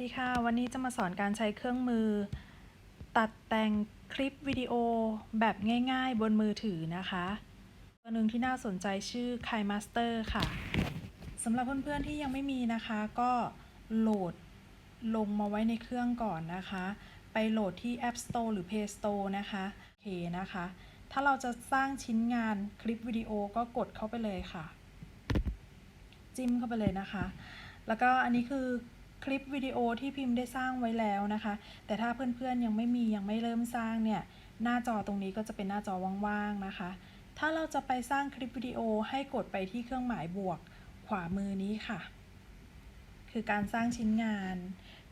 ดีค่ะ วันนี้จะมาสอนการใช้เครื่องมือ ตัดแต่งคลิปวิดีโอแบบง่ายๆ บนมือถือนะคะตัวหนึ่งที่น่าสนใจชื่อ KiMaster ค่ะสำหรับเพื่อนๆที่ยังไม่มีนะคะ ก็โหลดลงมาไว้ในเครื่องก่อนนะคะ ไปโหลดที่ App Store หรือ Play Store นะคะโอเคนะคะ ถ้าเราจะสร้างชิ้นงานคลิปวิดีโอก็กดเข้าไปเลยค่ะ จิ้มเข้าไปเลยนะคะ แล้วก็อันนี้คือ คลิปวิดีโอที่พิมพ์ได้สร้างไว้แล้วนะคะ แต่ถ้าเพื่อนๆยังไม่มียังไม่เริ่มสร้างเนี่ยหน้าจอตรงนี้ก็จะเป็นหน้าจอว่างๆนะคะ ถ้าเราจะไปสร้างคลิปวิดีโอให้กดไปที่เครื่องหมายบวกขวามือนี้ค่ะ คือการสร้างชิ้นงาน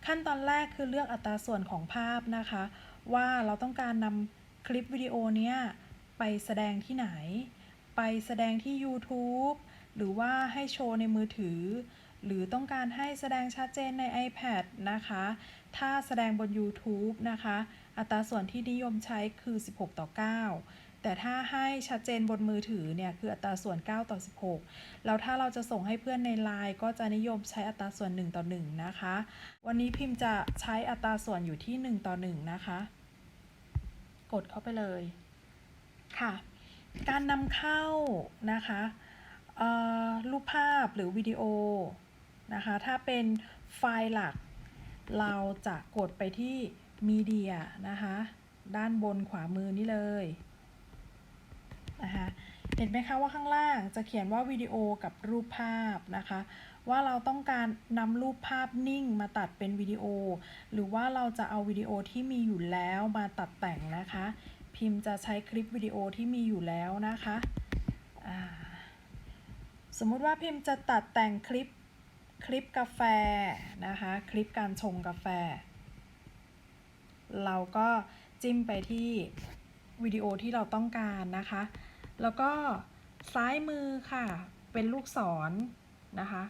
ขั้นตอนแรกคือเลือกอัตราส่วนของภาพนะคะ ว่าเราต้องการนำคลิปวิดีโอเนี้ยไปแสดงที่ไหน ไปแสดงที่ YouTube หรือว่าให้โชว์ในมือถือ หรือต้องการให้แสดงชัดเจนใน iPad นะคะ ถ้าแสดงบน YouTube นะคะ อัตราส่วนที่นิยมใช้คือ 16 ต่อ 9 แต่ถ้าให้ชัดเจนบนมือถือเนี่ยคืออัตราส่วน 9 ต่อ 16 แล้วถ้าเราจะส่งให้เพื่อนใน Line ก็จะนิยมใช้อัตราส่วน 1 ต่อ 1 นะคะ วันนี้พิมพ์จะใช้อัตราส่วนอยู่ที่ 1 ต่อ 1 นะคะ กดเข้าไปเลยค่ะ การนำเข้านะคะรูปภาพหรือวิดีโอ นะคะ ถ้าเป็นไฟล์หลัก เราจะกดไปที่มีเดียนะคะ ด้านบนขวามือนี่เลยนะคะเห็นไหมคะว่าข้างล่างจะเขียนว่าวิดีโอกับรูปภาพนะคะ ว่าเราต้องการนำรูปภาพนิ่งมาตัดเป็นวิดีโอ หรือว่าเราจะเอาวิดีโอที่มีอยู่แล้วมาตัดแต่งนะคะ พิมพ์จะใช้คลิปวิดีโอที่มีอยู่แล้วนะคะสมมุติว่าพิมพ์จะตัดแต่งคลิป คลิปกาแฟนะคะ คลิปการชงกาแฟ เราก็จิ้มไปที่วิดีโอที่เราต้องการนะคะ แล้วก็ซ้ายมือค่ะ เป็นลูกศรนะคะ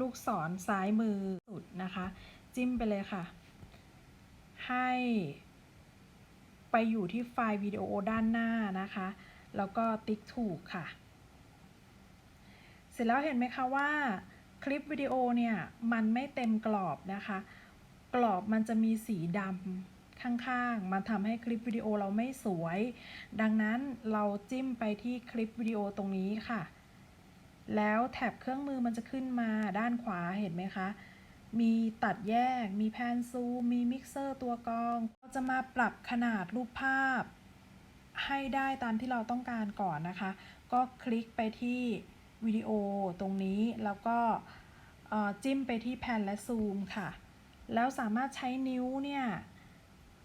ลูกศรซ้ายมือสุดนะคะ จิ้มไปเลยค่ะ ให้ไปอยู่ที่ไฟล์วิดีโอด้านหน้านะคะ แล้วก็ติ๊กถูกค่ะ เสร็จแล้วเห็นไหมคะว่า คลิปวิดีโอเนี่ยมันไม่เต็มกรอบนะคะ กรอบมันจะมีสีดำข้างๆ มันทำให้คลิปวิดีโอเราไม่สวย ดังนั้นเราจิ้มไปที่คลิปวิดีโอตรงนี้ค่ะ แล้วแท็บเครื่องมือมันจะขึ้นมาด้านขวาเห็นไหมคะ มีตัดแยก มีแพนซูม มีมิกเซอร์ตัวกรองเราจะมาปรับขนาดรูปภาพ ให้ได้ตามที่เราต้องการก่อนนะคะ ก็คลิกไปที่ วิดีโอตรงนี้แล้วก็จิ้มไปที่แพนและซูมค่ะ แล้วสามารถใช้นิ้วเนี่ย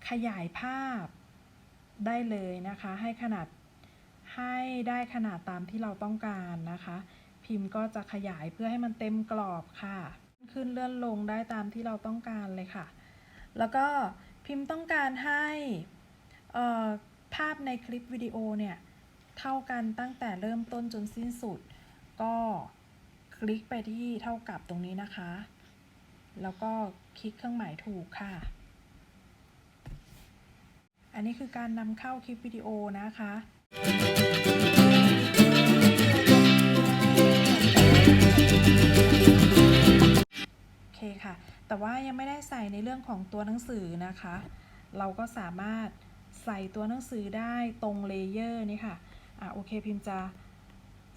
ขยายภาพได้เลยนะคะ ให้ขนาดให้ได้ขนาดตามที่เราต้องการนะคะ พิมพ์ก็จะขยายเพื่อให้มันเต็มกรอบค่ะ ขึ้นเลื่อนลงได้ตามที่เราต้องการเลยค่ะ แล้วก็พิมพ์ต้องการให้ภาพในคลิปวิดีโอเนี่ยเท่ากันตั้งแต่เริ่มต้นจนสิ้นสุด ก็คลิกไปที่เท่ากับตรงนี้นะคะ แล้วก็คลิกเครื่องหมายถูกค่ะ อันนี้คือการนำเข้าคลิปวิดีโอนะคะโอเคค่ะ แต่ว่ายังไม่ได้ใส่ในเรื่องของตัวหนังสือนะคะ เราก็สามารถใส่ตัวหนังสือได้ตรงเลเยอร์นี่ค่ะ อะโอเคพิมพ์จะ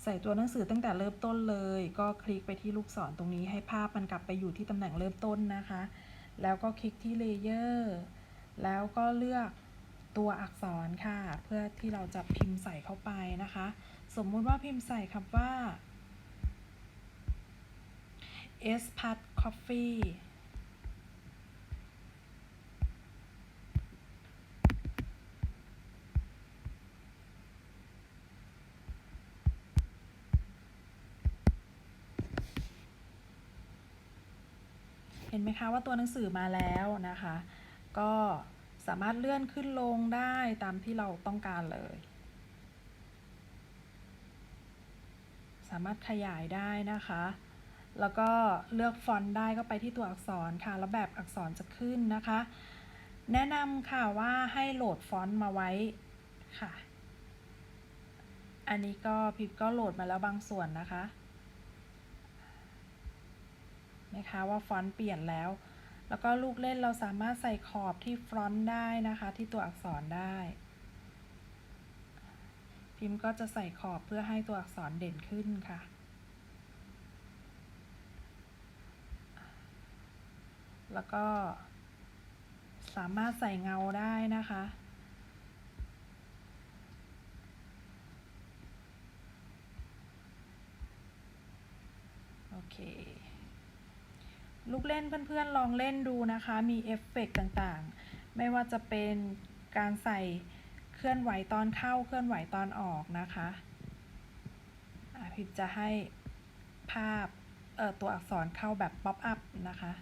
ใส่ตัวหนังสือตั้งแต่เริ่มต้นเลย ก็คลิกไปที่ลูกศรตรงนี้ให้ภาพมันกลับไปอยู่ที่ตำแหน่งเริ่มต้นนะคะ แล้วก็คลิกที่เลเยอร์แล้วก็เลือกตัวอักษรค่ะ เพื่อที่เราจะพิมพ์ใส่เข้าไปนะคะ สมมุติว่าพิมพ์ใส่คำว่า S p a t Coffee เห็นไหมคะว่าตัวหนังสือมาแล้วนะคะ ก็สามารถเลื่อนขึ้นลงได้ตามที่เราต้องการเลย สามารถขยายได้นะคะ แล้วก็เลือกฟอนต์ได้ก็ไปที่ตัวอักษรค่ะ แล้วแบบอักษรจะขึ้นนะคะ แนะนำค่ะว่าให้โหลดฟอนต์มาไว้ค่ะ อันนี้ก็พิมพ์ก็โหลดมาแล้วบางส่วนนะคะ นะคะว่าฟอนต์เปลี่ยนแล้ว แล้วก็ลูกเล่นเราสามารถใส่ขอบที่ฟอนต์ได้นะคะ ที่ตัวอักษรได้ พิมพ์ก็จะใส่ขอบเพื่อให้ตัวอักษรเด่นขึ้นค่ะแล้วก็สามารถใส่เงาได้นะคะ โอเค ลูกเล่นเพื่อนๆลองเล่นดูนะคะ มีเอฟเฟกต์ต่างๆ ไม่ว่าจะเป็นการใส่เคลื่อนไหวตอนเข้าเคลื่อนไหวตอนออกนะคะอะพิมจะให้ภาพตัวอักษรเข้าแบบป๊อปอัพนะคะ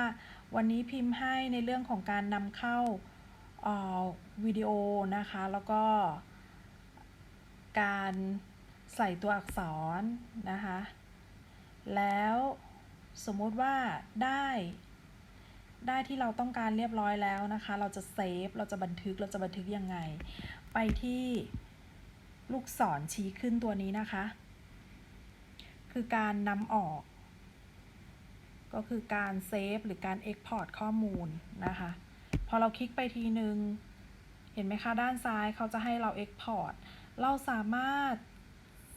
ว่าวันนี้พิมพ์ให้ในเรื่องของการนำเข้าออวิดีโอนะคะ แล้วก็การใส่ตัวอักษรนะคะ แล้วสมมุติว่าได้ ได้ที่เราต้องการเรียบร้อยแล้วนะคะ เราจะเซฟ เราจะบันทึก เราจะบันทึกยังไง ไปที่ลูกศรชี้ขึ้นตัวนี้นะคะ คือการนำออก ก็คือการเซฟหรือการ Export ข้อมูลนะคะ พอเราคลิกไปทีนึง เห็นไหมคะ ด้านซ้ายเขาจะให้เรา Export เราสามารถ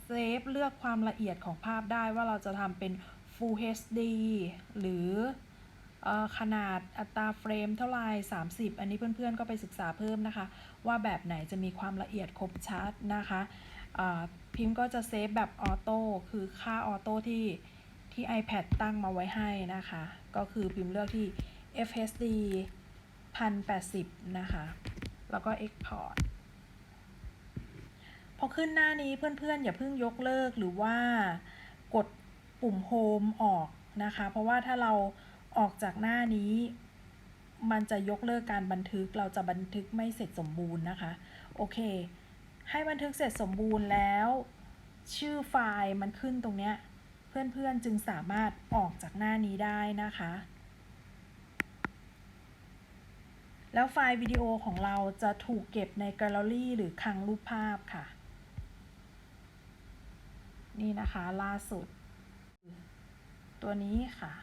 เซฟเลือกความละเอียดของภาพได้ว่าเราจะทำเป็น Full HD หรืออขนาดอัตราเฟรมเท่าไหร่30 อันนี้เพื่อนๆก็ไปศึกษาเพิ่มนะคะ ว่าแบบไหนจะมีความละเอียดคมชัดนะคะพิมพ์ก็จะเซฟแบบออโต้คือค่าออโต้ที่ ที่ iPad ตั้งมาไว้ให้นะคะ ก็คือพิมพ์เลือกที่ FHD 1080 นะคะ แล้วก็ Export พอขึ้นหน้านี้เพื่อนๆ อย่าเพิ่งยกเลิกหรือว่ากดปุ่ม Home ออกนะคะ เพราะว่าถ้าเราออกจากหน้านี้ มันจะยกเลิกการบันทึก เราจะบันทึกไม่เสร็จสมบูรณ์นะคะ โอเค ให้บันทึกเสร็จสมบูรณ์แล้ว ชื่อไฟล์มันขึ้นตรงเนี้ย เพื่อนๆจึงสามารถออกจากหน้านี้ได้นะคะ แล้วไฟล์วิดีโอของเราจะถูกเก็บในแกลเลอรี่หรือคลังรูปภาพค่ะ นี่นะคะล่าสุด ตัวนี้ค่ะ